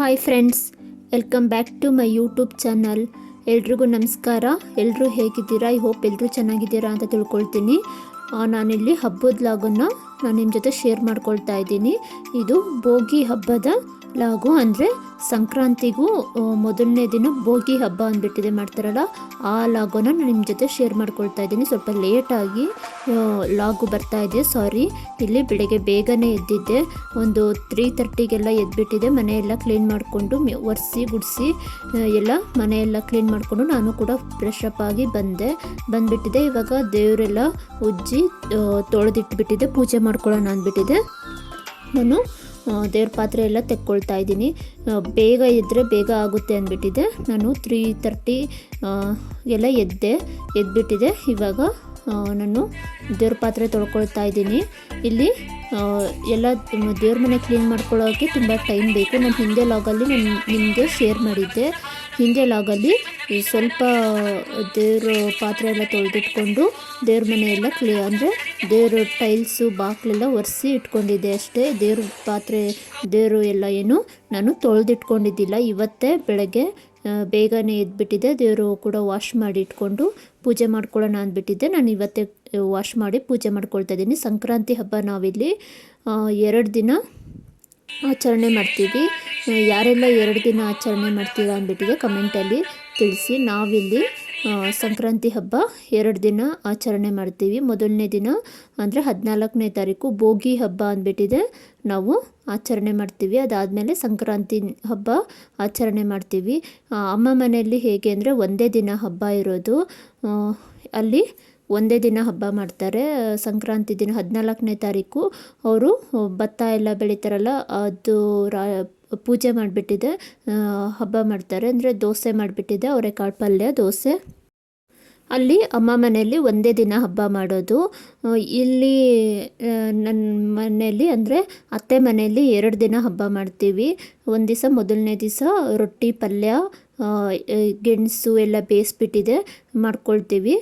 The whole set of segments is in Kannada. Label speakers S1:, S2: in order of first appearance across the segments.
S1: Hi friends welcome back to my YouTube channel ಎಲ್ರಿಗೂ ನಮಸ್ಕಾರ. ಎಲ್ಲರೂ ಹೇಗಿದ್ದೀರಾ? ಐ ಹೋಪ್ ಎಲ್ಲರೂ ಚೆನ್ನಾಗಿದ್ದೀರಾ ಅಂತ ತಿಳ್ಕೊಳ್ತೀನಿ. ನಾನಿಲ್ಲಿ ಹಬ್ಬದ ಲಾಗನ್ನು ನಾನು ನಿಮ್ಮ ಜೊತೆ ಶೇರ್ ಮಾಡ್ಕೊಳ್ತಾ ಇದ್ದೀನಿ. ಇದು ಭೋಗಿ ಹಬ್ಬದ ಲಾಗು ಅಂದರೆ ಸಂಕ್ರಾಂತಿಗೂ ಮೊದಲನೇ ದಿನ ಭೋಗಿ ಹಬ್ಬ ಅಂದ್ಬಿಟ್ಟಿದೆ ಮಾಡ್ತಾರಲ್ಲ, ಆ ಲಾಗೋನ ನಾನು ನಿಮ್ಮ ಜೊತೆ ಶೇರ್ ಮಾಡ್ಕೊಳ್ತಾ ಇದ್ದೀನಿ. ಸ್ವಲ್ಪ ಲೇಟಾಗಿ ಲಾಗು ಬರ್ತಾ ಇದೆ ಸಾರಿ ಇಲ್ಲಿ ಬೆಳಗ್ಗೆ ಬೇಗನೆ ಎದ್ದಿದ್ದೆ. ಒಂದು ತ್ರೀ ತರ್ಟಿಗೆಲ್ಲ ಎದ್ಬಿಟ್ಟಿದೆ. ಮನೆಯೆಲ್ಲ ಕ್ಲೀನ್ ಮಾಡಿಕೊಂಡು ಒರೆಸಿ ಗುಡಿಸಿ ಎಲ್ಲ ಮನೆಯೆಲ್ಲ ಕ್ಲೀನ್ ಮಾಡಿಕೊಂಡು ನಾನು ಕೂಡ ಫ್ರೆಶ್ ಅಪ್ ಆಗಿ ಬಂದೆ. ಬಂದುಬಿಟ್ಟಿದೆ, ಇವಾಗ ದೇವರೆಲ್ಲ ಉಜ್ಜಿ ತೊಳೆದಿಟ್ಬಿಟ್ಟಿದೆ, ಪೂಜೆ ಮಾಡ್ಕೊಳ್ಳೋಣ ಅಂದ್ಬಿಟ್ಟಿದೆ. ನಾನು ದೇವ್ರ ಪಾತ್ರೆ ಎಲ್ಲ ತೆಕ್ಕೊಳ್ತಾ ಇದ್ದೀನಿ. ಬೇಗ ಎದ್ದರೆ ಬೇಗ ಆಗುತ್ತೆ ಅಂದ್ಬಿಟ್ಟಿದೆ. ನಾನು ತ್ರೀ ತರ್ಟಿ ಎಲ್ಲ ಎದ್ದೆ, ಎದ್ಬಿಟ್ಟಿದೆ. ಇವಾಗ ನಾನು ದೇವ್ರ ಪಾತ್ರೆ ತೊಳ್ಕೊಳ್ತಾ ಇದ್ದೀನಿ. ಇಲ್ಲಿ ಎಲ್ಲ ದೇವ್ರ ಮನೆ ಕ್ಲೀನ್ ಮಾಡ್ಕೊಳ್ಳೋಕ್ಕೆ ತುಂಬ ಟೈಮ್ ಬೇಕು. ನಾನು ಹಿಂದೆ ಲಾಗಲ್ಲಿ ನಾನು, ನಿಮಗೆ ಶೇರ್ ಮಾಡಿದ್ದೆ. ಹಿಂದೆ ಲಾಗಲ್ಲಿ ಸ್ವಲ್ಪ ದೇವ್ರ ಪಾತ್ರೆ ಎಲ್ಲ ತೊಳೆದಿಟ್ಕೊಂಡು ದೇವ್ರ ಮನೆ ಎಲ್ಲ ಕ್ಲೀ ಅಂದರೆ ದೇವ್ರ ಟೈಲ್ಸು ಬಾಕ್ಲೆಲ್ಲ ಒರೆಸಿ ಇಟ್ಕೊಂಡಿದ್ದೆ ಅಷ್ಟೇ. ದೇವ್ರ ಪಾತ್ರೆ, ದೇವರು ಎಲ್ಲ ಏನು ನಾನು ತೊಳೆದಿಟ್ಕೊಂಡಿದ್ದಿಲ್ಲ. ಇವತ್ತೇ ಬೆಳಗ್ಗೆ ಬೇಗನೆ ಎದ್ಬಿಟ್ಟಿದ್ದೆ. ದೇವರು ಕೂಡ ವಾಶ್ ಮಾಡಿ ಇಟ್ಕೊಂಡು ಪೂಜೆ ಮಾಡ್ಕೊಳ್ಳೋಣ ಅಂದ್ಬಿಟ್ಟಿದ್ದೆ. ನಾನು ಇವತ್ತೇ ವಾಶ್ ಮಾಡಿ ಪೂಜೆ ಮಾಡ್ಕೊಳ್ತಾ ಇದ್ದೀನಿ. ಸಂಕ್ರಾಂತಿ ಹಬ್ಬ ನಾವಿಲ್ಲಿ ಎರಡು ದಿನ ಆಚರಣೆ ಮಾಡ್ತೀವಿ. ಯಾರೆಲ್ಲ ಎರಡು ದಿನ ಆಚರಣೆ ಮಾಡ್ತೀರಾ ಅಂದ್ಬಿಟ್ಟಿಗೆ ಕಮೆಂಟಲ್ಲಿ ತಿಳಿಸಿ. ನಾವಿಲ್ಲಿ ಸಂಕ್ರಾಂತಿ ಹಬ್ಬ ಎರಡು ದಿನ ಆಚರಣೆ ಮಾಡ್ತೀವಿ. ಮೊದಲನೇ ದಿನ ಅಂದರೆ ಹದಿನಾಲ್ಕನೇ ತಾರೀಕು ಭೋಗಿ ಹಬ್ಬ ಅಂದ್ಬಿಟ್ಟಿದೆ. ನಾವು ಆಚರಣೆ ಮಾಡ್ತೀವಿ. ಅದಾದಮೇಲೆ ಸಂಕ್ರಾಂತಿ ಹಬ್ಬ ಆಚರಣೆ ಮಾಡ್ತೀವಿ. ಅಮ್ಮ ಮನೆಯಲ್ಲಿ ಹೇಗೆ ಅಂದರೆ ಒಂದೇ ದಿನ ಹಬ್ಬ ಇರೋದು. ಅಲ್ಲಿ ಒಂದೇ ದಿನ ಹಬ್ಬ ಮಾಡ್ತಾರೆ. ಸಂಕ್ರಾಂತಿ ದಿನ ಹದಿನಾಲ್ಕನೇ ತಾರೀಕು ಅವರು ಭತ್ತ ಎಲ್ಲ ಬೆಳೀತಾರಲ್ಲ, ಅದು ರಾ, ಪೂಜೆ ಮಾಡಿಬಿಟ್ಟಿದೆ. ಹಬ್ಬ ಮಾಡ್ತಾರೆ. ಅಂದರೆ ದೋಸೆ ಮಾಡಿಬಿಟ್ಟಿದೆ, ಅವರೆಕಾಳು ಪಲ್ಯ, ದೋಸೆ. ಅಲ್ಲಿ ಅಮ್ಮ ಮನೆಯಲ್ಲಿ ಒಂದೇ ದಿನ ಹಬ್ಬ ಮಾಡೋದು. ಇಲ್ಲಿ ನನ್ನ ಮನೆಯಲ್ಲಿ ಅಂದರೆ ಅತ್ತೆ ಮನೆಯಲ್ಲಿ ಎರಡು ದಿನ ಹಬ್ಬ ಮಾಡ್ತೀವಿ. ಒಂದು ದಿವಸ ಮೊದಲನೇ ದಿವಸ ರೊಟ್ಟಿ, ಪಲ್ಯ ಗೆಣಸು ಎಲ್ಲ ಬೇಯಿಸ್ಬಿಟ್ಟಿದೆ, ಮಾಡ್ಕೊಳ್ತೀವಿ.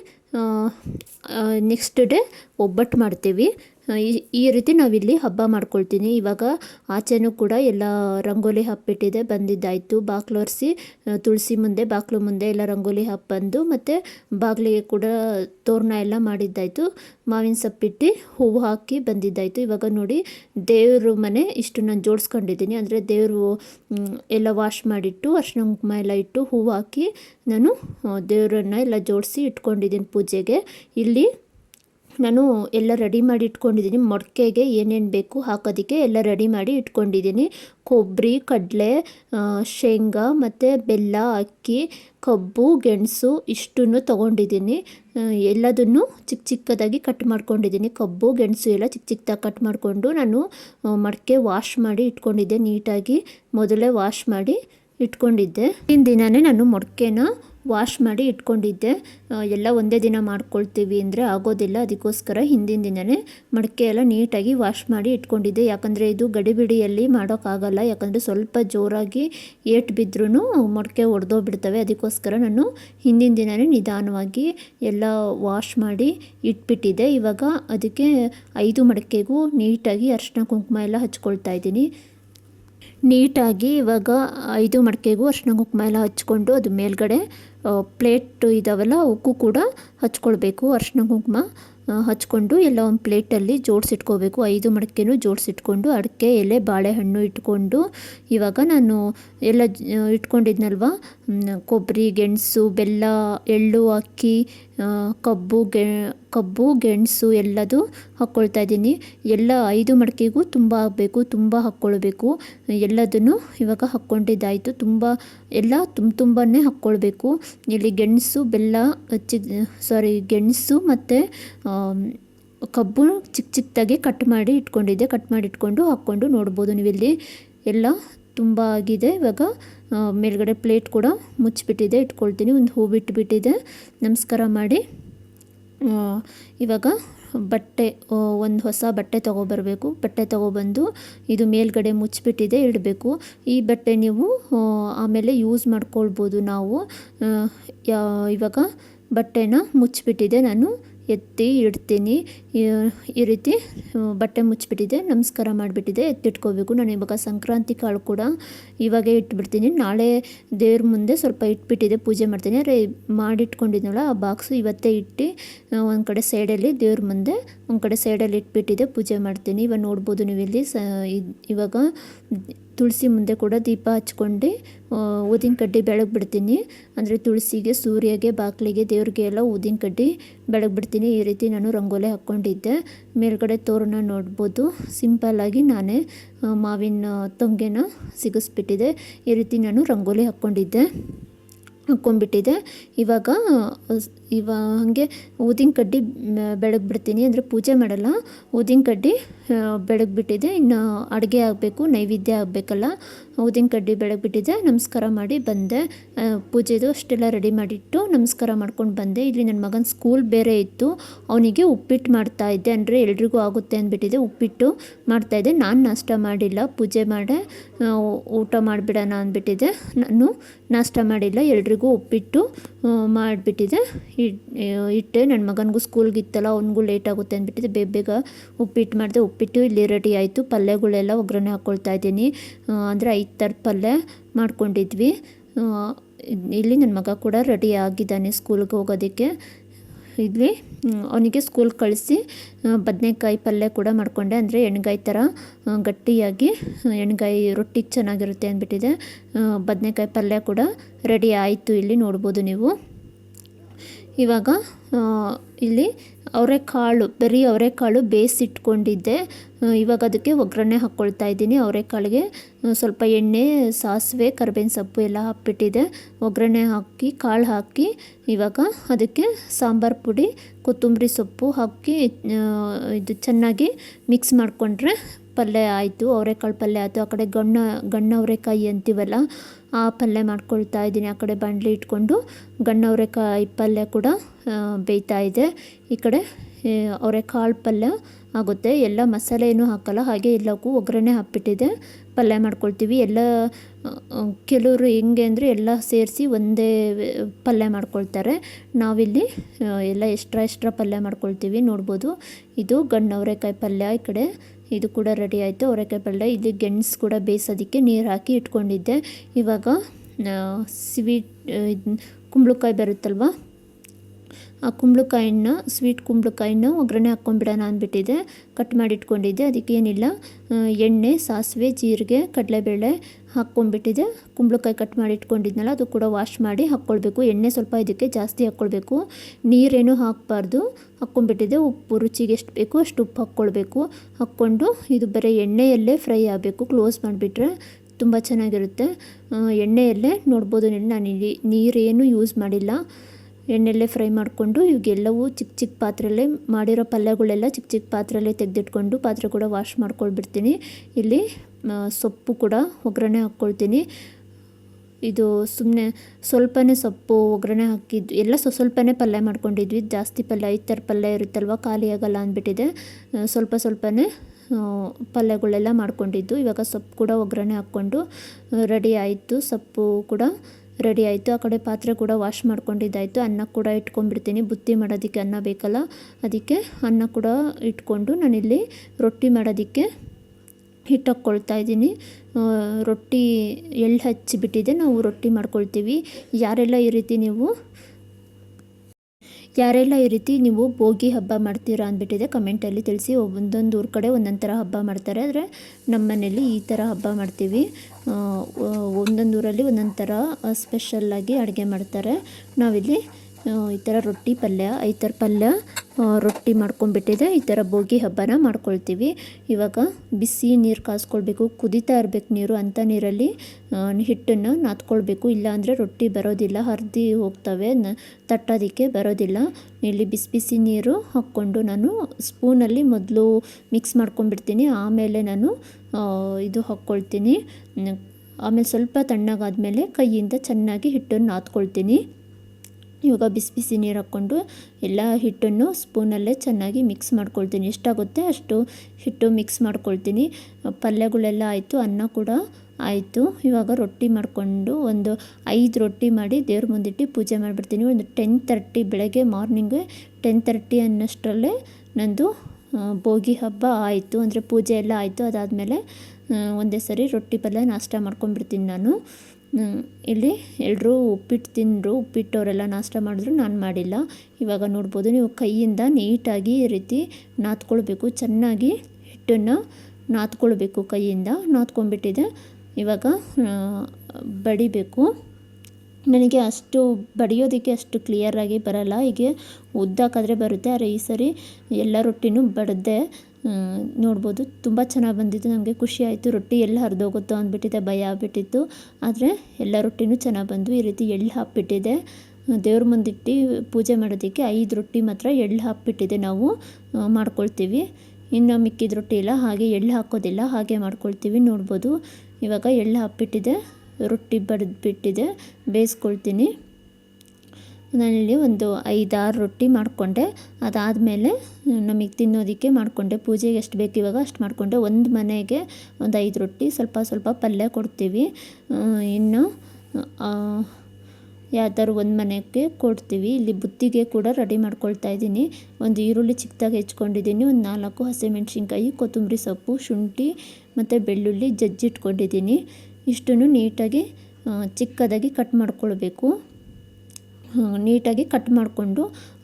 S1: ನೆಕ್ಸ್ಟ್ ಡೇ ಒಬ್ಬಟ್ಟು ಮಾಡ್ತೀವಿ. ಈ ಈ ರೀತಿ ನಾವಿಲ್ಲಿ ಹಬ್ಬ ಮಾಡ್ಕೊಳ್ತೀನಿ. ಇವಾಗ ಆಚೆನೂ ಕೂಡ ಎಲ್ಲ ರಂಗೋಲಿ ಹಾಕ್ಬಿಟ್ಟಿದೆ ಬಂದಿದ್ದಾಯಿತು. ಬಾಗ್ಲು ಒರೆಸಿ ತುಳಸಿ ಮುಂದೆ ಬಾಗ್ಲು ಮುಂದೆ ಎಲ್ಲ ರಂಗೋಲಿ ಹಬ್ಬ ಬಂದು ಮತ್ತು ಬಾಗಿಲಿಗೆ ಕೂಡ ತೋರಣ ಎಲ್ಲ ಮಾಡಿದ್ದಾಯಿತು. ಮಾವಿನ ಸೊಪ್ಪಿಟ್ಟು ಹೂವು ಹಾಕಿ ಬಂದಿದ್ದಾಯಿತು. ಇವಾಗ ನೋಡಿ ದೇವ್ರ ಮನೆ ಇಷ್ಟು ನಾನು ಜೋಡಿಸ್ಕೊಂಡಿದ್ದೀನಿ. ಅಂದರೆ ದೇವರು ಎಲ್ಲ ವಾಶ್ ಮಾಡಿಟ್ಟು, ಅರ್ಶಿನ ಕುಂಕುಮ ಎಲ್ಲ ಇಟ್ಟು ಹೂವು ಹಾಕಿ ನಾನು ದೇವರನ್ನ ಎಲ್ಲ ಜೋಡಿಸಿ ಇಟ್ಕೊಂಡಿದ್ದೀನಿ ಪೂಜೆಗೆ. ಇಲ್ಲಿ ನಾನು ಎಲ್ಲ ರೆಡಿ ಮಾಡಿ ಇಟ್ಕೊಂಡಿದ್ದೀನಿ. ಮೊಡಕೆಗೆ ಏನೇನು ಬೇಕು ಹಾಕೋದಕ್ಕೆ ಎಲ್ಲ ರೆಡಿ ಮಾಡಿ ಇಟ್ಕೊಂಡಿದ್ದೀನಿ. ಕೊಬ್ಬರಿ, ಕಡಲೆ ಶೇಂಗಾ ಮತ್ತು ಬೆಲ್ಲ, ಅಕ್ಕಿ, ಕಬ್ಬು, ಗೆಣಸು ಇಷ್ಟನ್ನು ತೊಗೊಂಡಿದ್ದೀನಿ. ಎಲ್ಲದನ್ನು ಚಿಕ್ಕ ಚಿಕ್ಕದಾಗಿ ಕಟ್ ಮಾಡ್ಕೊಂಡಿದ್ದೀನಿ. ಕಬ್ಬು, ಗೆಣಸು ಎಲ್ಲ ಚಿಕ್ಕ ಚಿಕ್ಕದಾಗಿ ಕಟ್ ಮಾಡಿಕೊಂಡು ನಾನು ಮಡಕೆ ವಾಶ್ ಮಾಡಿ ಇಟ್ಕೊಂಡಿದ್ದೆ ನೀಟಾಗಿ. ಮೊದಲೇ ವಾಶ್ ಮಾಡಿ ಇಟ್ಕೊಂಡಿದ್ದೆ. ಹಿಂದಿನ ದಿನವೇ ನಾನು ಮೊಡಕೆನ ವಾಶ್ ಮಾಡಿ ಇಟ್ಕೊಂಡಿದ್ದೆ. ಎಲ್ಲ ಒಂದೇ ದಿನ ಮಾಡ್ಕೊಳ್ತೀವಿ ಅಂದರೆ ಆಗೋದಿಲ್ಲ. ಅದಕ್ಕೋಸ್ಕರ ಹಿಂದಿನ ದಿನವೇ ಮಡಿಕೆ ಎಲ್ಲ ನೀಟಾಗಿ ವಾಶ್ ಮಾಡಿ ಇಟ್ಕೊಂಡಿದ್ದೆ. ಯಾಕಂದರೆ ಇದು ಗಡಿಬಿಡಿಯಲ್ಲಿ ಮಾಡೋಕ್ಕಾಗಲ್ಲ. ಯಾಕಂದರೆ ಸ್ವಲ್ಪ ಜೋರಾಗಿ ಏಟ್ ಬಿದ್ದರೂ ಮೊಡಕೆ ಒಡೆದೋಗ್ಬಿಡ್ತವೆ. ಅದಕ್ಕೋಸ್ಕರ ನಾನು ಹಿಂದಿನ ದಿನವೇ ನಿಧಾನವಾಗಿ ಎಲ್ಲ ವಾಶ್ ಮಾಡಿ ಇಟ್ಬಿಟ್ಟಿದ್ದೆ. ಇವಾಗ ಅದಕ್ಕೆ ಐದು ಮಡಿಕೆಗೂ ನೀಟಾಗಿ ಅರಿಶಿನ ಕುಂಕುಮ ಎಲ್ಲ ಹಚ್ಕೊಳ್ತಾ ಇದ್ದೀನಿ. ನೀಟಾಗಿ ಇವಾಗ ಐದು ಮಡಿಕೆಗೂ ಅರಿಶಿನ ಕುಂಕುಮ ಎಲ್ಲ ಹಚ್ಕೊಂಡು ಅದು ಮೇಲ್ಗಡೆ ಪ್ಲೇಟ್ ಇದಾವಲ್ಲ ಅವಕ್ಕೂ ಕೂಡ ಹಚ್ಕೊಳ್ಬೇಕು. ಅರಿಶಿನ ಕುಂಕುಮ ಹಚ್ಕೊಂಡು ಎಲ್ಲ ಒಂದು ಪ್ಲೇಟಲ್ಲಿ ಜೋಡಿಸಿಟ್ಕೋಬೇಕು. ಐದು ಮಡಕೆನೂ ಜೋಡಿಸಿಟ್ಕೊಂಡು ಅಡಿಕೆ, ಎಲೆ, ಬಾಳೆಹಣ್ಣು ಇಟ್ಕೊಂಡು ಇವಾಗ ನಾನು ಎಲ್ಲ ಇಟ್ಕೊಂಡಿದ್ನಲ್ವ? ಕೊಬ್ಬರಿ ಗೆಣಸು, ಬೆಲ್ಲ, ಎಳ್ಳು, ಅಕ್ಕಿ ಕಬ್ಬು, ಗೆ ಕಬ್ಬು, ಗೆಣಸು ಎಲ್ಲದೂ ಹಾಕ್ಕೊಳ್ತಾ ಇದ್ದೀನಿ. ಎಲ್ಲ ಐದು ಮಡಕೆಗೂ ತುಂಬ ಆಗಬೇಕು ತುಂಬ ಹಾಕ್ಕೊಳ್ಬೇಕು. ಎಲ್ಲದನ್ನು ಇವಾಗ ಹಾಕ್ಕೊಂಡಿದ್ದಾಯಿತು. ತುಂಬ, ಎಲ್ಲ ತುಂಬ ತುಂಬನೇ ಹಾಕ್ಕೊಳ್ಬೇಕು. ಇಲ್ಲಿ ಗೆಣಸು, ಬೆಲ್ಲ ಚಿ ಸಾರಿ ಗೆಣಸು ಮತ್ತು ಕಬ್ಬು ಚಿಕ್ಕ ಚಿಕ್ಕದಾಗಿ ಕಟ್ ಮಾಡಿ ಇಟ್ಕೊಂಡಿದ್ದೆ. ಕಟ್ ಮಾಡಿ ಇಟ್ಕೊಂಡು ಹಾಕ್ಕೊಂಡು ನೋಡ್ಬೋದು ನೀವಿಲ್ಲಿ ಎಲ್ಲ ತುಂಬ ಆಗಿದೆ. ಇವಾಗ ಮೇಲ್ಗಡೆ ಪ್ಲೇಟ್ ಕೂಡ ಮುಚ್ಚಿಬಿಟ್ಟಿದೆ. ಇಟ್ಕೊಳ್ತೀನಿ. ಒಂದು ಹೂ ಬಿಟ್ಟುಬಿಟ್ಟಿದೆ ನಮಸ್ಕಾರ ಮಾಡಿ. ಇವಾಗ ಬಟ್ಟೆ ಒಂದು ಹೊಸ ಬಟ್ಟೆ ತೊಗೊಬರಬೇಕು. ಬಟ್ಟೆ ತೊಗೊಬಂದು ಇದು ಮೇಲ್ಗಡೆ ಮುಚ್ಚಿಬಿಟ್ಟಿದೆ, ಇಡಬೇಕು. ಈ ಬಟ್ಟೆ ನೀವು ಆಮೇಲೆ ಯೂಸ್ ಮಾಡ್ಕೊಳ್ಬೋದು ನಾವು. ಇವಾಗ ಬಟ್ಟೆನ ಮುಚ್ಚಿಬಿಟ್ಟಿದೆ ನಾನು. ಎತ್ತಿ ಇಡ್ತೀನಿ. ಈ ರೀತಿ ಬಟ್ಟೆ ಮುಚ್ಚಿಬಿಟ್ಟಿದೆ. ನಮಸ್ಕಾರ ಮಾಡಿಬಿಟ್ಟಿದೆ. ಎತ್ತಿಟ್ಕೋಬೇಕು. ನಾನು ಇವಾಗ ಸಂಕ್ರಾಂತಿ ಕಾಳು ಕೂಡ ಇವಾಗೇ ಇಟ್ಬಿಡ್ತೀನಿ. ನಾಳೆ ದೇವ್ರ ಮುಂದೆ ಸ್ವಲ್ಪ ಇಟ್ಬಿಟ್ಟಿದೆ. ಪೂಜೆ ಮಾಡ್ತೀನಿ. ಅರೆ, ಮಾಡಿಟ್ಕೊಂಡಿದ್ನಲ್ಲ ಆ ಬಾಕ್ಸು, ಇವತ್ತೇ ಇಟ್ಟು ಒಂದು ಕಡೆ ಸೈಡಲ್ಲಿ ದೇವ್ರ ಮುಂದೆ ಒಂದು ಕಡೆ ಸೈಡಲ್ಲಿ ಇಟ್ಬಿಟ್ಟಿದೆ. ಪೂಜೆ ಮಾಡ್ತೀನಿ. ಇವಾಗ ನೋಡ್ಬೋದು ನೀವು ಇಲ್ಲಿ ಸ ಇವಾಗ ತುಳಸಿ ಮುಂದೆ ಕೂಡ ದೀಪ ಹಚ್ಕೊಂಡು ಊದಿನ ಕಡ್ಡಿ ಬೆಳಗ್ಗೆ ಬಿಡ್ತೀನಿ. ಅಂದರೆ ತುಳಸಿಗೆ, ಸೂರ್ಯಗೆ ಬಾಗಿಲಿಗೆ ದೇವ್ರಿಗೆ ಎಲ್ಲ ಊದಿನ ಕಡ್ಡಿ ಬೆಳಗ್ಗೆ ಬಿಡ್ತೀನಿ. ಈ ರೀತಿ ನಾನು ರಂಗೋಲಿ ಹಾಕ್ಕೊಂಡಿದ್ದೆ. ಮೇಲ್ಗಡೆ ತೋರಣ ನೋಡ್ಬೋದು. ಸಿಂಪಲ್ಲಾಗಿ ನಾನೇ ಮಾವಿನ ತೊಂಗೆನ ಸಿಗಿಸ್ಬಿಟ್ಟಿದೆ. ಈ ರೀತಿ ನಾನು ರಂಗೋಲಿ ಹಾಕ್ಕೊಂಡಿದ್ದೆ. ಹಾಕ್ಕೊಂಡ್ಬಿಟ್ಟಿದೆ ಇವಾಗ, ಇವ ಹಾಗೆ ಊದಿನ ಕಡ್ಡಿ ಬಿಡ್ತೀನಿ ಅಂದರೆ ಪೂಜೆ ಮಾಡಲ್ಲ. ಊದಿನ ಕಡ್ಡಿ ಬೆಳಗ್ಗೆ ಬಿಟ್ಟಿದೆ ಇನ್ನು ಅಡುಗೆ ಆಗಬೇಕು, ನೈವೇದ್ಯ ಆಗಬೇಕಲ್ಲ. ಊದಿನ ಕಡ್ಡಿ ಬೆಳಗ್ಗೆ ಬಿಟ್ಟಿದೆ ನಮಸ್ಕಾರ ಮಾಡಿ ಬಂದೆ. ಪೂಜೆದು ಅಷ್ಟೆಲ್ಲ ರೆಡಿ ಮಾಡಿಟ್ಟು ನಮಸ್ಕಾರ ಮಾಡ್ಕೊಂಡು ಬಂದೆ. ಇಲ್ಲಿ ನನ್ನ ಮಗನ ಸ್ಕೂಲ್ ಬೇರೆ ಇತ್ತು. ಅವನಿಗೆ ಉಪ್ಪಿಟ್ಟು ಮಾಡ್ತಾ ಇದ್ದೆ. ಅಂದರೆ ಎಲ್ರಿಗೂ ಆಗುತ್ತೆ ಅಂದ್ಬಿಟ್ಟಿದೆ. ಉಪ್ಪಿಟ್ಟು ಮಾಡ್ತಾಯಿದ್ದೆ ನಾನು ನಾಷ್ಟ ಮಾಡಿಲ್ಲ. ಪೂಜೆ ಮಾಡೇ ಊಟ ಮಾಡಿಬಿಡೋಣ ಅಂದ್ಬಿಟ್ಟಿದೆ. ನಾನು ನಾಷ್ಟ ಮಾಡಿಲ್ಲ. ಎಲ್ರಿಗೂ ಉಪ್ಪಿಟ್ಟು ಮಾಡ್ಬಿಟ್ಟಿದೆ. ಮಾಡಿಬಿಟ್ಟಿದೆ ಇಟ್ಟೆ. ನನ್ನ ಮಗನಿಗೂ ಸ್ಕೂಲ್ಗೆ ಇತ್ತಲ್ಲ ಅವನಿಗೂ ಲೇಟ್ ಆಗುತ್ತೆ ಅಂದ್ಬಿಟ್ಟಿದ್ದೆ ಬೇಗ ಬೇಗ ಉಪ್ಪಿಟ್ಟು ಮಾಡಿದೆ. ಉಪ್ಪಿಟ್ಟು ಇಲ್ಲಿ ರೆಡಿ ಆಯಿತು. ಪಲ್ಯಗಳೆಲ್ಲ ಒಗ್ಗರಣೆ ಹಾಕ್ಕೊಳ್ತಾ ಇದ್ದೀನಿ. ಅಂದರೆ ಐದು ಥರದ ಪಲ್ಯ ಮಾಡ್ಕೊಂಡಿದ್ವಿ. ಇಲ್ಲಿ ನನ್ನ ಮಗ ಕೂಡ ರೆಡಿ ಆಗಿದ್ದಾನೆ ಸ್ಕೂಲ್ಗೆ ಹೋಗೋದಕ್ಕೆ. ಇಲ್ಲಿ ಅವನಿಗೆ ಸ್ಕೂಲ್ ಕಳಿಸಿ ಬದನೆಕಾಯಿ ಪಲ್ಯ ಕೂಡ ಮಾಡಿಕೊಂಡೆ. ಅಂದರೆ ಎಣ್ಗಾಯಿ ಥರ ಗಟ್ಟಿಯಾಗಿ ಎಣ್ಗಾಯಿ ರೊಟ್ಟಿ ಚೆನ್ನಾಗಿರುತ್ತೆ ಅಂದ್ಬಿಟ್ಟಿದೆ. ಬದನೆಕಾಯಿ ಪಲ್ಯ ಕೂಡ ರೆಡಿ ಆಯಿತು ಇಲ್ಲಿ ನೋಡ್ಬೋದು ನೀವು. ಇವಾಗ ಇಲ್ಲಿ ಅವರೆಕಾಳು ಬರೀ ಅವರೆಕಾಳು ಬೇಯಿಸಿಟ್ಕೊಂಡಿದ್ದೆ. ಇವಾಗ ಅದಕ್ಕೆ ಒಗ್ಗರಣೆ ಹಾಕ್ಕೊಳ್ತಾ ಇದ್ದೀನಿ. ಅವರೆಕಾಳಿಗೆ ಸ್ವಲ್ಪ ಎಣ್ಣೆ, ಸಾಸಿವೆ, ಕರ್ಬೇವಿನ ಸೊಪ್ಪು ಎಲ್ಲ ಹಾಕ್ಬಿಟ್ಟಿದೆ. ಒಗ್ಗರಣೆ ಹಾಕಿ, ಕಾಳು ಹಾಕಿ, ಇವಾಗ ಅದಕ್ಕೆ ಸಾಂಬಾರು ಪುಡಿ, ಕೊತ್ತಂಬರಿ ಸೊಪ್ಪು ಹಾಕಿ ಇದು ಚೆನ್ನಾಗಿ ಮಿಕ್ಸ್ ಮಾಡಿಕೊಂಡ್ರೆ ಪಲ್ಯ ಆಯಿತು, ಅವರೆಕಾಳು ಪಲ್ಯ ಆಯಿತು, ಆ ಕಡೆ ಗಣ್ಣ ಗಣ್ಣ ಅವರೆಕಾಯಿ ಅಂತೀವಲ್ಲ, ಆ ಪಲ್ಯ ಮಾಡ್ಕೊಳ್ತಾ ಇದ್ದೀನಿ. ಆ ಕಡೆ ಬಾಣಲಿ ಇಟ್ಕೊಂಡು ಗಣ್ಣ ಅವರೆಕಾಯಿ ಪಲ್ಯ ಕೂಡ ಬೇಯ್ತಾ ಇದೆ. ಈ ಕಡೆ ಅವರೆಕಾಳು ಪಲ್ಯ ಆಗುತ್ತೆ. ಎಲ್ಲ ಮಸಾಲೆ ಏನೂ ಹಾಕಲ್ಲ, ಹಾಗೆ ಎಲ್ಲಕ್ಕೂ ಒಗ್ಗರಣೆ ಹಾಕ್ಬಿಟ್ಟಿದೆ. ಪಲ್ಯ ಮಾಡ್ಕೊಳ್ತೀವಿ. ಎಲ್ಲ ಕೆಲವರು ಹೆಂಗೆ ಅಂದರೆ ಎಲ್ಲ ಸೇರಿಸಿ ಒಂದೇ ಪಲ್ಯ ಮಾಡ್ಕೊಳ್ತಾರೆ. ನಾವಿಲ್ಲಿ ಎಲ್ಲ ಎಕ್ಸ್ಟ್ರಾ ಎಕ್ಸ್ಟ್ರಾ ಪಲ್ಯ ಮಾಡ್ಕೊಳ್ತೀವಿ. ನೋಡ್ಬೋದು. ಇದು ಗಣ್ಣವರೆಕಾಯಿ ಪಲ್ಯ ಈ ಕಡೆ. ಇದು ಕೂಡ ರೆಡಿ ಆಯಿತು. ಅವರೆಕಾಯಿ ಪಲ್ಯ, ಇದು ಗೆಣಸು ಕೂಡ ಬೇಯಿಸೋದಕ್ಕೆ ನೀರು ಹಾಕಿ ಇಟ್ಕೊಂಡಿದ್ದೆ. ಇವಾಗ ಸ್ವೀಟ್ ಕುಂಬಳಕಾಯಿ ಬರುತ್ತಲ್ವ? ಆ ಕುಂಬಳಕಾಯಿನ ಸ್ವೀಟ್ ಕುಂಬಳಕಾಯಿನ ಒಗ್ಗರಣೆ ಹಾಕ್ಕೊಂಬಿಡೋಣ ಅಂದ್ಬಿಟ್ಟಿದೆ. ಕಟ್ ಮಾಡಿ ಇಟ್ಕೊಂಡಿದ್ದೆ ಅದಕ್ಕೆ ಏನಿಲ್ಲ. ಎಣ್ಣೆ, ಸಾಸಿವೆ, ಜೀರಿಗೆ, ಕಡಲೆಬೇಳೆ ಹಾಕ್ಕೊಂಡ್ಬಿಟ್ಟಿದೆ. ಕುಂಬಳಕಾಯಿ ಕಟ್ ಮಾಡಿ ಇಟ್ಕೊಂಡಿದ್ನಲ್ಲ ಅದು ಕೂಡ ವಾಶ್ ಮಾಡಿ ಹಾಕ್ಕೊಳ್ಬೇಕು. ಎಣ್ಣೆ ಸ್ವಲ್ಪ ಇದಕ್ಕೆ ಜಾಸ್ತಿ ಹಾಕ್ಕೊಳ್ಬೇಕು. ನೀರೇನು ಹಾಕಬಾರ್ದು. ಹಾಕ್ಕೊಂಡ್ಬಿಟ್ಟಿದೆ. ಉಪ್ಪು, ರುಚಿಗೆ ಎಷ್ಟು ಬೇಕೋ ಅಷ್ಟು ಉಪ್ಪು ಹಾಕ್ಕೊಳ್ಬೇಕು. ಹಾಕ್ಕೊಂಡು ಇದು ಬರೀ ಎಣ್ಣೆಯಲ್ಲೇ ಫ್ರೈ ಆಗಬೇಕು. ಕ್ಲೋಸ್ ಮಾಡಿಬಿಟ್ರೆ ತುಂಬ ಚೆನ್ನಾಗಿರುತ್ತೆ. ಎಣ್ಣೆಯಲ್ಲೇ ನೋಡ್ಬೋದು. ನಾನು ನೀರೇನು ಯೂಸ್ ಮಾಡಿಲ್ಲ. ಎಣ್ಣೆಲ್ಲೇ ಫ್ರೈ ಮಾಡಿಕೊಂಡು ಇವಾಗೆಲ್ಲವೂ ಚಿಕ್ಕ ಚಿಕ್ಕ ಪಾತ್ರೆಯಲ್ಲೇ ಮಾಡಿರೋ ಪಲ್ಯಗಳೆಲ್ಲ ಚಿಕ್ಕ ಚಿಕ್ಕ ಪಾತ್ರೆಯಲ್ಲೇ ತೆಗೆದಿಟ್ಕೊಂಡು ಪಾತ್ರೆ ಕೂಡ ವಾಶ್ ಮಾಡ್ಕೊಳ್ಬಿಡ್ತೀನಿ. ಇಲ್ಲಿ ಸೊಪ್ಪು ಕೂಡ ಒಗ್ಗರಣೆ ಹಾಕ್ಕೊಳ್ತೀನಿ. ಇದು ಸುಮ್ಮನೆ ಸ್ವಲ್ಪನೇ ಸೊಪ್ಪು ಒಗ್ಗರಣೆ ಹಾಕಿದ್ದು ಎಲ್ಲ ಸ್ವ ಸ್ವಲ್ಪನೇ ಪಲ್ಯ ಮಾಡ್ಕೊಂಡಿದ್ವಿ. ಜಾಸ್ತಿ ಪಲ್ಯ ಈ ಥರ ಪಲ್ಯ ಇರುತ್ತಲ್ವ, ಖಾಲಿ ಆಗಲ್ಲ ಅಂದ್ಬಿಟ್ಟಿದೆ. ಸ್ವಲ್ಪ ಸ್ವಲ್ಪನೇ ಪಲ್ಯಗಳೆಲ್ಲ ಮಾಡ್ಕೊಂಡಿದ್ದು. ಇವಾಗ ಸೊಪ್ಪು ಕೂಡ ಒಗ್ಗರಣೆ ಹಾಕ್ಕೊಂಡು ರೆಡಿ ಆಯಿತು. ಸೊಪ್ಪು ಕೂಡ ರೆಡಿ ಆಯಿತು. ಆ ಕಡೆ ಪಾತ್ರೆ ಕೂಡ ವಾಶ್ ಮಾಡ್ಕೊಂಡಿದ್ದಾಯಿತು. ಅನ್ನ ಕೂಡ ಇಟ್ಕೊಂಡ್ಬಿಡ್ತೀನಿ. ಬುತ್ತಿ ಮಾಡೋದಕ್ಕೆ ಅನ್ನ ಬೇಕಲ್ಲ? ಅದಕ್ಕೆ ಅನ್ನ ಕೂಡ ಇಟ್ಕೊಂಡು ನಾನಿಲ್ಲಿ ರೊಟ್ಟಿ ಮಾಡೋದಕ್ಕೆ ಹಿಟ್ಟು ಹಾಕ್ಕೊಳ್ತಾ ಇದ್ದೀನಿ. ರೊಟ್ಟಿ ಎಳ್ಳು ಹಚ್ಚಿಬಿಟ್ಟಿದೆ. ನಾವು ರೊಟ್ಟಿ ಮಾಡ್ಕೊಳ್ತೀವಿ. ಯಾರೆಲ್ಲ ಈ ರೀತಿ ನೀವು ಯಾರೆಲ್ಲ ಈ ರೀತಿ ನೀವು ಭೋಗಿ ಹಬ್ಬ ಮಾಡ್ತೀರಾ ಅಂದ್ಬಿಟ್ಟಿದೆ ಕಮೆಂಟಲ್ಲಿ ತಿಳಿಸಿ. ಒಂದೊಂದು ಊರ ಕಡೆ ಒಂದೊಂದು ಥರ ಹಬ್ಬ ಮಾಡ್ತಾರೆ. ಆದರೆ ನಮ್ಮ ಮನೇಲಿ ಈ ಥರ ಹಬ್ಬ ಮಾಡ್ತೀವಿ. ಒಂದೊಂದು ಊರಲ್ಲಿ ಒಂದೊಂದು ಥರ ಸ್ಪೆಷಲ್ಲಾಗಿ ಅಡುಗೆ ಮಾಡ್ತಾರೆ. ನಾವಿಲ್ಲಿ ಈ ಥರ ರೊಟ್ಟಿ ಪಲ್ಯ, ಈ ಥರ ಪಲ್ಯ ರೊಟ್ಟಿ ಮಾಡ್ಕೊಂಡ್ಬಿಟ್ಟಿದೆ. ಈ ಥರ ಭೋಗಿ ಹಬ್ಬನ ಮಾಡ್ಕೊಳ್ತೀವಿ. ಇವಾಗ ಬಿಸಿ ನೀರು ಕಾಸ್ಕೊಳ್ಬೇಕು, ಕುದೀತಾ ಇರಬೇಕು ನೀರು ಅಂಥ ನೀರಲ್ಲಿ ಹಿಟ್ಟನ್ನು ನಾದ್ಕೊಳ್ಬೇಕು. ಇಲ್ಲಾಂದರೆ ರೊಟ್ಟಿ ಬರೋದಿಲ್ಲ, ಹರಿದು ಹೋಗ್ತವೆ, ನ, ತಟ್ಟೋದಕ್ಕೆ ಬರೋದಿಲ್ಲ. ಇಲ್ಲಿ ಬಿಸಿ ಬಿಸಿ ನೀರು ಹಾಕ್ಕೊಂಡು ನಾನು ಸ್ಪೂನಲ್ಲಿ ಮೊದಲು ಮಿಕ್ಸ್ ಮಾಡ್ಕೊಂಡ್ಬಿಡ್ತೀನಿ. ಆಮೇಲೆ ನಾನು ಇದು ಹಾಕ್ಕೊಳ್ತೀನಿ. ಆಮೇಲೆ ಸ್ವಲ್ಪ ತಣ್ಣಗಾದ ಮೇಲೆ ಕೈಯಿಂದ ಚೆನ್ನಾಗಿ ಹಿಟ್ಟನ್ನು ನಾದ್ಕೊಳ್ತೀನಿ. ಇವಾಗ ಬಿಸಿ ಬಿಸಿ ನೀರು ಹಾಕ್ಕೊಂಡು ಎಲ್ಲ ಹಿಟ್ಟನ್ನು ಸ್ಪೂನಲ್ಲೇ ಚೆನ್ನಾಗಿ ಮಿಕ್ಸ್ ಮಾಡ್ಕೊಳ್ತೀನಿ. ಎಷ್ಟಾಗುತ್ತೆ ಅಷ್ಟು ಹಿಟ್ಟು ಮಿಕ್ಸ್ ಮಾಡ್ಕೊಳ್ತೀನಿ. ಪಲ್ಯಗಳೆಲ್ಲ ಆಯಿತು, ಅನ್ನ ಕೂಡ ಆಯಿತು. ಇವಾಗ ರೊಟ್ಟಿ ಮಾಡಿಕೊಂಡು ಒಂದು ಐದು ರೊಟ್ಟಿ ಮಾಡಿ ದೇವ್ರ ಮುಂದಿಟ್ಟು ಪೂಜೆ ಮಾಡಿಬಿಡ್ತೀನಿ. ಒಂದು ಟೆನ್ ತರ್ಟಿ ಬೆಳಗ್ಗೆ ಮಾರ್ನಿಂಗೇ ಟೆನ್ ತರ್ಟಿ ಅನ್ನಷ್ಟರಲ್ಲೇ ನಂದು ಭೋಗಿ ಹಬ್ಬ ಆಯಿತು. ಅಂದರೆ ಪೂಜೆ ಎಲ್ಲ ಆಯಿತು. ಅದಾದಮೇಲೆ ಒಂದೇ ಸರಿ ರೊಟ್ಟಿ ಪಲ್ಯ ನಾಷ್ಟ ಮಾಡ್ಕೊಂಡ್ಬಿಡ್ತೀನಿ ನಾನು. ಇಲ್ಲಿ ಎಲ್ಲರೂ ಉಪ್ಪಿಟ್ಟು ತಿಂದರು, ಉಪ್ಪಿಟ್ಟವರೆಲ್ಲ ನಾಷ್ಟ ಮಾಡಿದ್ರು, ನಾನು ಮಾಡಿಲ್ಲ. ಇವಾಗ ನೋಡ್ಬೋದು ನೀವು ಕೈಯಿಂದ ನೀಟಾಗಿ ಈ ರೀತಿ ನಾದ್ಕೊಳ್ಬೇಕು ಚೆನ್ನಾಗಿ ಹಿಟ್ಟನ್ನು ನಾದ್ಕೊಳ್ಬೇಕು ಕೈಯಿಂದ ನಾದ್ಕೊಂಡ್ಬಿಟ್ಟಿದೆ ಇವಾಗ ಬಡಿಬೇಕು. ನನಗೆ ಅಷ್ಟು ಬಡಿಯೋದಕ್ಕೆ ಅಷ್ಟು ಕ್ಲಿಯರಾಗಿ ಬರಲ್ಲ. ಹೀಗೆ ಉದ್ದಾಕಾದರೆ ಬರುತ್ತೆ. ಆದರೆ ಈ ಸರಿ ಎಲ್ಲ ರೊಟ್ಟಿನೂ ಬಡಿದೆ ನೋಡ್ಬೋದು. ತುಂಬ ಚೆನ್ನಾಗಿ ಬಂದಿತ್ತು. ನನಗೆ ಖುಷಿ ಆಯಿತು. ರೊಟ್ಟಿ ಎಲ್ಲಿ ಹರಿದೋಗುತ್ತೋ ಅಂದ್ಬಿಟ್ಟಿದೆ, ಭಯ ಆಗ್ಬಿಟ್ಟಿತ್ತು. ಆದರೆ ಎಲ್ಲ ರೊಟ್ಟಿನೂ ಚೆನ್ನಾಗಿ ಬಂದು ಈ ರೀತಿ ಎಳ್ಳು ಹಾಕ್ಬಿಟ್ಟಿದೆ ದೇವ್ರ ಮುಂದಿಟ್ಟು ಪೂಜೆ ಮಾಡೋದಕ್ಕೆ ಐದು ರೊಟ್ಟಿ ಮಾತ್ರ ಎಳ್ಳು ಹಾಕ್ಬಿಟ್ಟಿದೆ ನಾವು ಮಾಡ್ಕೊಳ್ತೀವಿ. ಇನ್ನು ಮಿಕ್ಕಿದ ರೊಟ್ಟಿ ಇಲ್ಲ. ಹಾಗೆ ಎಳ್ಳು ಹಾಕೋದಿಲ್ಲ. ಹಾಗೆ ಮಾಡ್ಕೊಳ್ತೀವಿ. ನೋಡ್ಬೋದು. ಇವಾಗ ಎಳ್ಳು ಹಾಕ್ಬಿಟ್ಟಿದೆ ರೊಟ್ಟಿ ಬಡಿದ್ಬಿಟ್ಟಿದೆ ಬೇಯಿಸ್ಕೊಳ್ತೀನಿ. ನಾನಿಲ್ಲಿ ಒಂದು ಐದಾರು ರೊಟ್ಟಿ ಮಾಡಿಕೊಂಡೆ. ಅದಾದಮೇಲೆ ನಮಗೆ ತಿನ್ನೋದಕ್ಕೆ ಮಾಡಿಕೊಂಡೆ. ಪೂಜೆಗೆ ಎಷ್ಟು ಬೇಕು ಇವಾಗ ಅಷ್ಟು ಮಾಡಿಕೊಂಡೆ. ಒಂದು ಮನೆಗೆ ಒಂದು ಐದು ರೊಟ್ಟಿ, ಸ್ವಲ್ಪ ಸ್ವಲ್ಪ ಪಲ್ಯ ಕೊಡ್ತೀವಿ. ಇನ್ನು ಯಾವ್ದಾದ್ರು ಒಂದು ಮನೆಗೆ ಕೊಡ್ತೀವಿ. ಇಲ್ಲಿ ಬುತ್ತಿಗೆ ಕೂಡ ರೆಡಿ ಮಾಡ್ಕೊಳ್ತಾ ಇದ್ದೀನಿ. ಒಂದು ಈರುಳ್ಳಿ ಚಿಕ್ಕದಾಗಿ ಹೆಚ್ಕೊಂಡಿದ್ದೀನಿ. ಒಂದು ನಾಲ್ಕು ಹಸಿಮೆಣ್ಸಿನ್ಕಾಯಿ, ಕೊತ್ತಂಬರಿ ಸೊಪ್ಪು, ಶುಂಠಿ ಮತ್ತು ಬೆಳ್ಳುಳ್ಳಿ ಜಜ್ಜಿಟ್ಕೊಂಡಿದ್ದೀನಿ. ಇಷ್ಟನ್ನು ನೀಟಾಗಿ ಚಿಕ್ಕದಾಗಿ ಕಟ್ ಮಾಡ್ಕೊಳ್ಬೇಕು. ನೀಟಾಗಿ ಕಟ್ ಮಾಡಿಕೊಂಡು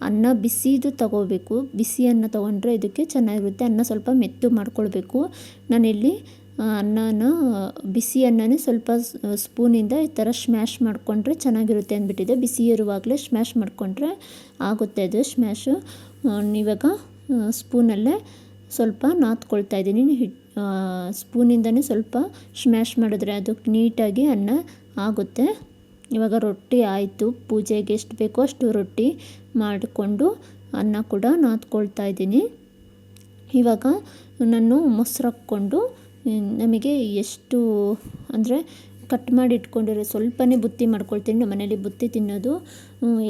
S1: ಅನ್ನ ಬಿಸಿದು ತಗೋಬೇಕು. ಬಿಸಿ ಅನ್ನ ತೊಗೊಂಡ್ರೆ ಇದಕ್ಕೆ ಚೆನ್ನಾಗಿರುತ್ತೆ. ಅನ್ನ ಸ್ವಲ್ಪ ಮೆತ್ತು ಮಾಡ್ಕೊಳ್ಬೇಕು. ನಾನಿಲ್ಲಿ ಅನ್ನನ, ಬಿಸಿ ಅನ್ನನೇ ಸ್ವಲ್ಪ ಸ್ಪೂನಿಂದ ಈ ಥರ ಸ್ಮ್ಯಾಶ್ ಮಾಡಿಕೊಂಡ್ರೆ ಚೆನ್ನಾಗಿರುತ್ತೆ ಅಂದ್ಬಿಟ್ಟಿದೆ. ಬಿಸಿ ಇರುವಾಗಲೇ ಸ್ಮ್ಯಾಶ್ ಮಾಡಿಕೊಂಡ್ರೆ ಆಗುತ್ತೆ ಅದು ಸ್ಮ್ಯಾಶು ಇವಾಗ ಸ್ಪೂನಲ್ಲೇ ಸ್ವಲ್ಪ ನಾತ್ಕೊಳ್ತಾ ಇದ್ದೀನಿ. ಹಿಟ್ ಸ್ಪೂನಿಂದನೇ ಸ್ವಲ್ಪ ಸ್ಮ್ಯಾಶ್ ಮಾಡಿದ್ರೆ ಅದು ನೀಟಾಗಿ ಅನ್ನ ಆಗುತ್ತೆ. ಇವಾಗ ರೊಟ್ಟಿ ಆಯಿತು. ಪೂಜೆಗೆ ಎಷ್ಟು ಬೇಕೋ ಅಷ್ಟು ರೊಟ್ಟಿ ಮಾಡಿಕೊಂಡು ಅನ್ನ ಕೂಡ ನಾದ್ಕೊಳ್ತಾ ಇದ್ದೀನಿ. ಇವಾಗ ನಾನು ಮೊಸರು ಹಾಕ್ಕೊಂಡು ನಮಗೆ ಎಷ್ಟು, ಅಂದರೆ ಕಟ್ ಮಾಡಿ ಇಟ್ಕೊಂಡಿರೋ ಸ್ವಲ್ಪನೇ ಬುತ್ತಿ ಮಾಡ್ಕೊಳ್ತೀನಿ. ನಮ್ಮ ಮನೇಲಿ ಬುತ್ತಿ ತಿನ್ನೋದು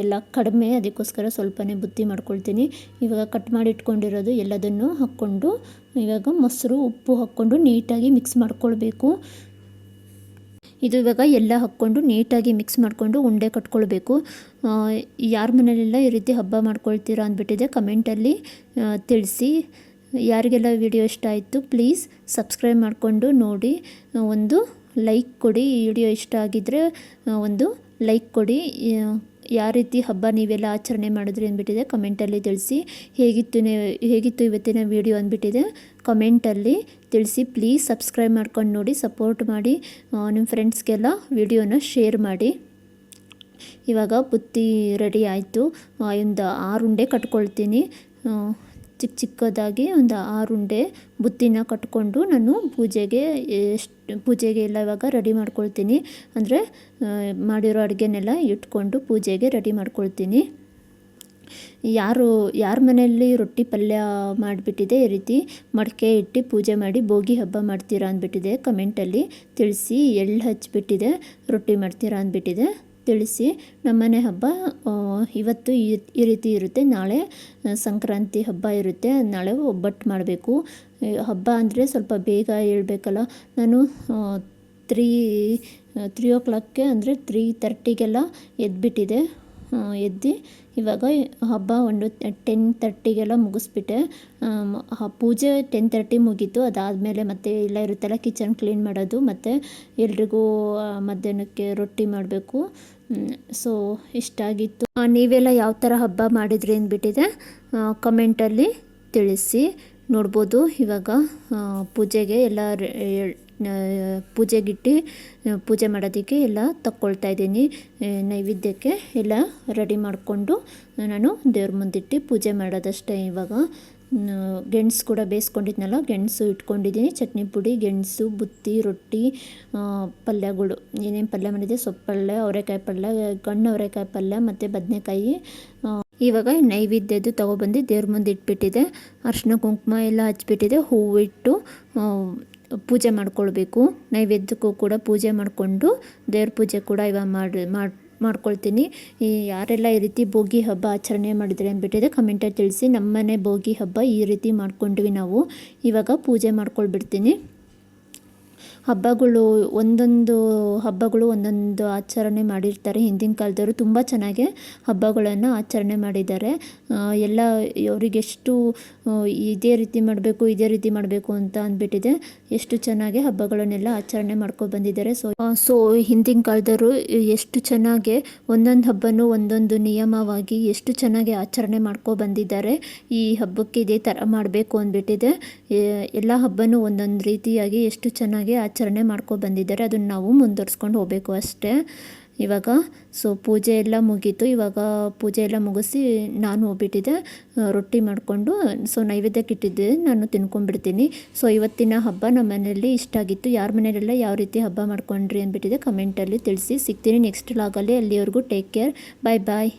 S1: ಎಲ್ಲ ಕಡಿಮೆ, ಅದಕ್ಕೋಸ್ಕರ ಸ್ವಲ್ಪನೇ ಬುತ್ತಿ ಮಾಡ್ಕೊಳ್ತೀನಿ. ಇವಾಗ ಕಟ್ ಮಾಡಿ ಇಟ್ಕೊಂಡಿರೋದು ಎಲ್ಲದನ್ನು ಹಾಕ್ಕೊಂಡು ಇವಾಗ ಮೊಸರು, ಉಪ್ಪು ಹಾಕ್ಕೊಂಡು ನೀಟಾಗಿ ಮಿಕ್ಸ್ ಮಾಡ್ಕೊಳ್ಬೇಕು. ಇದು ಇವಾಗ ಎಲ್ಲ ಹಾಕ್ಕೊಂಡು ನೀಟಾಗಿ ಮಿಕ್ಸ್ ಮಾಡಿಕೊಂಡು ಉಂಡೆ ಕಟ್ಕೊಳ್ಬೇಕು. ಯಾರ ಮನೇಲೆಲ್ಲ ಈ ರೀತಿ ಹಬ್ಬ ಮಾಡ್ಕೊಳ್ತೀರಾ ಅಂದ್ಬಿಟ್ಟಿದೆ ಕಮೆಂಟಲ್ಲಿ ತಿಳಿಸಿ. ಯಾರಿಗೆಲ್ಲ ವಿಡಿಯೋ ಇಷ್ಟ ಆಯಿತು ಪ್ಲೀಸ್ ಸಬ್ಸ್ಕ್ರೈಬ್ ಮಾಡಿಕೊಂಡು ನೋಡಿ. ಒಂದು ಲೈಕ್ ಕೊಡಿ. ಈ ವಿಡಿಯೋ ಇಷ್ಟ ಆಗಿದ್ದರೆ ಒಂದು ಲೈಕ್ ಕೊಡಿ. ಯಾವ ರೀತಿ ಹಬ್ಬ ನೀವೆಲ್ಲ ಆಚರಣೆ ಮಾಡಿದ್ರಿ ಅಂದ್ಬಿಟ್ಟಿದೆ, ಕಮೆಂಟಲ್ಲಿ ತಿಳಿಸಿ. ಹೇಗಿತ್ತು ಹೇಗಿತ್ತು ಇವತ್ತಿನ ವಿಡಿಯೋ ಅಂದ್ಬಿಟ್ಟಿದೆ, ಕಮೆಂಟಲ್ಲಿ ತಿಳಿಸಿ. ಪ್ಲೀಸ್ ಸಬ್ಸ್ಕ್ರೈಬ್ ಮಾಡ್ಕೊಂಡು ನೋಡಿ, ಸಪೋರ್ಟ್ ಮಾಡಿ ನಿಮ್ಮ ಫ್ರೆಂಡ್ಸ್ಗೆಲ್ಲ ವಿಡಿಯೋನ ಶೇರ್ ಮಾಡಿ. ಇವಾಗ ಬುತ್ತಿ ರೆಡಿ ಆಯಿತು. ಒಂದು ಆರು ಉಂಡೆ ಕಟ್ಕೊಳ್ತೀನಿ. ಚಿಕ್ಕ ಚಿಕ್ಕದಾಗಿ ಒಂದು ಆರುಂಡೆ ಬುತ್ತಿನ ಕಟ್ಕೊಂಡು ನಾನು ಪೂಜೆಗೆ ಎಷ್ಟು, ಪೂಜೆಗೆ ಎಲ್ಲ ಇವಾಗ ರೆಡಿ ಮಾಡ್ಕೊಳ್ತೀನಿ. ಅಂದರೆ ಮಾಡಿರೋ ಅಡುಗೆನೆಲ್ಲ ಇಟ್ಕೊಂಡು ಪೂಜೆಗೆ ರೆಡಿ ಮಾಡ್ಕೊಳ್ತೀನಿ. ಯಾರು, ಯಾರ ಮನೆಯಲ್ಲಿ ರೊಟ್ಟಿ ಪಲ್ಯ ಮಾಡಿಬಿಟ್ಟಿದೆ ಈ ರೀತಿ, ಮಡಕೆ ಇಟ್ಟು ಪೂಜೆ ಮಾಡಿ ಭೋಗಿ ಹಬ್ಬ ಮಾಡ್ತೀರಾ ಅಂದ್ಬಿಟ್ಟಿದೆ. ಕಮೆಂಟಲ್ಲಿ ತಿಳಿಸಿ ಎಳ್ಳು ಹಚ್ಚಿಬಿಟ್ಟಿದೆ ರೊಟ್ಟಿ ಮಾಡ್ತೀರಾ ಅಂದ್ಬಿಟ್ಟಿದೆ. ತಿಳಿಸಿ ನಮ್ಮನೆ ಹಬ್ಬ ಇವತ್ತು ಈ ರೀತಿ ಇರುತ್ತೆ. ನಾಳೆ ಸಂಕ್ರಾಂತಿ ಹಬ್ಬ ಇರುತ್ತೆ. ನಾಳೆ ಒಬ್ಬಟ್ಟು ಮಾಡಬೇಕು. ಹಬ್ಬ ಅಂದರೆ ಸ್ವಲ್ಪ ಬೇಗ ಹೇಳ್ಬೇಕಲ್ಲ. ನಾನು ತ್ರೀ ತ್ರೀ ಓ ಕ್ಲಾಕ್ಗೆ ಅಂದರೆ ತ್ರೀ ತರ್ಟಿಗೆಲ್ಲ ಎದ್ಬಿಟ್ಟಿದೆ. ಎದ್ದು ಇವಾಗ ಹಬ್ಬ ಒಂದು ಟೆನ್ ತರ್ಟಿಗೆಲ್ಲ ಮುಗಿಸ್ಬಿಟ್ಟೆ. ಪೂಜೆ ಟೆನ್ ತರ್ಟಿ ಮುಗೀತು. ಅದಾದಮೇಲೆ ಮತ್ತೆ ಎಲ್ಲ ಇರುತ್ತಲ್ಲ ಕಿಚನ್ ಕ್ಲೀನ್ ಮಾಡೋದು, ಮತ್ತು ಎಲ್ರಿಗೂ ಮಧ್ಯಾಹ್ನಕ್ಕೆ ರೊಟ್ಟಿ ಮಾಡಬೇಕು. ಸೊ ಇಷ್ಟಾಗಿತ್ತು ನೀವೆಲ್ಲ ಯಾವ ಥರ ಹಬ್ಬ ಮಾಡಿದ್ರಿ ಅಂದ್ಬಿಟ್ಟಿದೆ ಕಮೆಂಟಲ್ಲಿ ತಿಳಿಸಿ. ನೋಡ್ಬೋದು ಇವಾಗ ಪೂಜೆಗೆ ಎಲ್ಲ ಪೂಜೆಗಿಟ್ಟು ಪೂಜೆ ಮಾಡೋದಕ್ಕೆ ಎಲ್ಲ ತಕ್ಕೊಳ್ತಾ ಇದ್ದೀನಿ. ನೈವೇದ್ಯಕ್ಕೆ ಎಲ್ಲ ರೆಡಿ ಮಾಡಿಕೊಂಡು ನಾನು ದೇವ್ರ ಮುಂದಿಟ್ಟು ಪೂಜೆ ಮಾಡೋದಷ್ಟೇ ಇವಾಗ. ಗೆಣಸು ಕೂಡ ಬೇಯಿಸ್ಕೊಂಡಿದ್ನಲ್ಲ, ಗೆಣಸು ಇಟ್ಕೊಂಡಿದ್ದೀನಿ. ಚಟ್ನಿ ಪುಡಿ, ಗೆಣಸು, ಬುತ್ತಿ, ರೊಟ್ಟಿ ಪಲ್ಯಗಳು. ಏನೇನು ಪಲ್ಯ ಮಾಡಿದೆ ಸೊಪ್ಪು ಪಲ್ಯ ಅವರೆಕಾಯಿ ಪಲ್ಯ ಗಣ್ಣು ಅವರೆಕಾಯಿ ಪಲ್ಯ ಮತ್ತು ಬದನೆಕಾಯಿ. ಇವಾಗ ನೈವೇದ್ಯದ್ದು ತೊಗೊಬಂದು ದೇವ್ರ ಮುಂದೆ ಇಟ್ಬಿಟ್ಟಿದೆ ಅರ್ಶಿನ ಕುಂಕುಮ ಎಲ್ಲ ಹಚ್ಬಿಟ್ಟಿದೆ. ಹೂವಿಟ್ಟು ಪೂಜೆ ಮಾಡ್ಕೊಳ್ಬೇಕು. ನೈವೇದ್ಯಕ್ಕೂ ಕೂಡ ಪೂಜೆ ಮಾಡಿಕೊಂಡು ದೇವ್ರ ಪೂಜೆ ಕೂಡ ಇವಾಗ ಮಾಡಿ ಮಾಡಿ, ಮಾಡ್ಕೊಳ್ತೀನಿ. ಈ ಯಾರೆಲ್ಲ ಈ ರೀತಿ ಭೋಗಿ ಹಬ್ಬ ಆಚರಣೆ ಮಾಡಿದರೆ ಅಂದ್ಬಿಟ್ಟಿದೆ ಕಮೆಂಟಲ್ಲಿ ತಿಳಿಸಿ. ನಮ್ಮನೆ ಭೋಗಿ ಹಬ್ಬ ಈ ರೀತಿ ಮಾಡ್ಕೊಂಡ್ವಿ ನಾವು. ಇವಾಗ ಪೂಜೆ ಮಾಡ್ಕೊಳ್ಬಿಡ್ತೀನಿ. ಹಬ್ಬಗಳು, ಒಂದೊಂದು ಹಬ್ಬಗಳು ಒಂದೊಂದು ಆಚರಣೆ ಮಾಡಿರ್ತಾರೆ. ಹಿಂದಿನ ಕಾಲದವರು ತುಂಬ ಚೆನ್ನಾಗೆ ಹಬ್ಬಗಳನ್ನು ಆಚರಣೆ ಮಾಡಿದ್ದಾರೆ. ಎಲ್ಲ ಅವರಿಗೆಷ್ಟು ಇದೇ ರೀತಿ ಮಾಡಬೇಕು, ಇದೇ ರೀತಿ ಮಾಡಬೇಕು ಅಂತ ಅಂದ್ಬಿಟ್ಟಿದೆ. ಎಷ್ಟು ಚೆನ್ನಾಗಿ ಹಬ್ಬಗಳನ್ನೆಲ್ಲ ಆಚರಣೆ ಮಾಡ್ಕೊ ಬಂದಿದ್ದಾರೆ. ಸೊ ಸೊ ಹಿಂದಿನ ಕಾಲದವರು ಎಷ್ಟು ಚೆನ್ನಾಗೆ ಒಂದೊಂದು ಹಬ್ಬನೂ ಒಂದೊಂದು ನಿಯಮವಾಗಿ ಎಷ್ಟು ಚೆನ್ನಾಗಿ ಆಚರಣೆ ಮಾಡ್ಕೊ ಬಂದಿದ್ದಾರೆ. ಈ ಹಬ್ಬಕ್ಕೆ ಇದೇ ಥರ ಮಾಡಬೇಕು ಅಂದ್ಬಿಟ್ಟಿದೆ. ಎಲ್ಲ ಹಬ್ಬನೂ ಒಂದೊಂದು ರೀತಿಯಾಗಿ ಎಷ್ಟು ಚೆನ್ನಾಗಿ ಆಚರಣೆ ಮಾಡ್ಕೊ ಬಂದಿದ್ದಾರೆ. ಅದನ್ನು ನಾವು ಮುಂದುವರ್ಸ್ಕೊಂಡು ಹೋಗಬೇಕು ಅಷ್ಟೇ. ಇವಾಗ ಸೊ ಪೂಜೆ ಎಲ್ಲ ಮುಗೀತು. ಇವಾಗ ಪೂಜೆ ಎಲ್ಲ ಮುಗಿಸಿ ನಾನು ಹೋಗ್ಬಿಟ್ಟಿದ್ದೆ. ರೊಟ್ಟಿ ಮಾಡಿಕೊಂಡು. ಸೊ ನೈವೇದ್ಯಕ್ಕೆ ಇಟ್ಟಿದ್ದೆ ನಾನು ತಿನ್ಕೊಂಡ್ಬಿಡ್ತೀನಿ. ಸೊ ಇವತ್ತಿನ ಹಬ್ಬ ನಮ್ಮ ಮನೆಯಲ್ಲಿ ಇಷ್ಟ ಆಗಿತ್ತು. ಯಾರ ಮನೆಯಲ್ಲೆಲ್ಲ ಯಾವ ರೀತಿ ಹಬ್ಬ ಮಾಡ್ಕೊಂಡ್ರಿ ಅಂದ್ಬಿಟ್ಟಿದೆ ಕಮೆಂಟಲ್ಲಿ ತಿಳಿಸಿ. ಸಿಗ್ತೀನಿ ನೆಕ್ಸ್ಟ್ ಲಾಗಲ್ಲಿ ಅಲ್ಲಿವರೆಗೂ ಟೇಕ್ ಕೇರ್ ಬಾಯ್ ಬಾಯ್